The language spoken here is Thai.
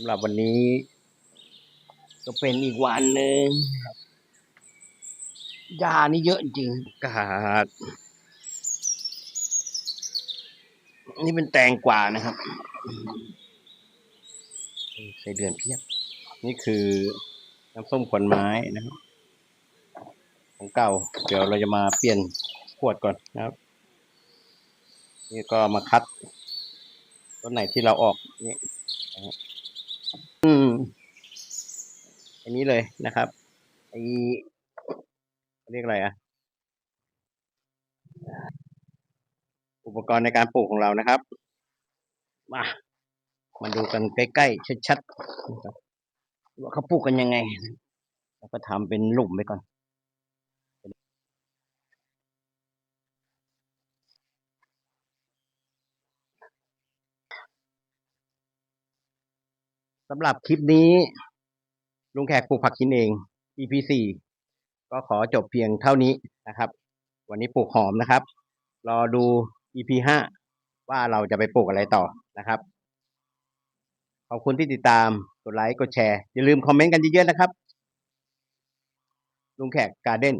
ำหรับวันนี้ ก็เป็นอีกวันหนึ่งยานี่เยอะจริงอากาศนี่เป็นแตงกวานะครับใส่เดือนเพียบ นี่คือน้ำส้มขวัญไม้นะครับ ของเก่า เดี๋ยวเราจะมาเปลี่ยนขวดก่อนนะครับ นี่ก็มาคัดต้นไหนที่เราออกนี่นะครับ อืมอันนี้เลยนะครับไอเรียกอะไรอะอุปกรณ์ในการปลูกของเรานะครับ มามาดูกันใกล้ๆชัดๆว่าเขาปลูกกันยังไง แล้วก็ทำเป็นหลุมไปก่อน สำหรับคลิปนี้ ลุงแขกปลูกผักกินเอง EP สี่ก็ขอจบเพียงเท่านี้นะครับ วันนี้ปลูกหอมนะครับ รอดู EP ห้าว่าเราจะไปปลูกอะไรต่อนะครับ ขอบคุณที่ติดตาม กดไลค์ กดแชร์ อย่าลืมคอมเมนต์กันเยอะๆนะครับ ลุงแขกการ์เด้น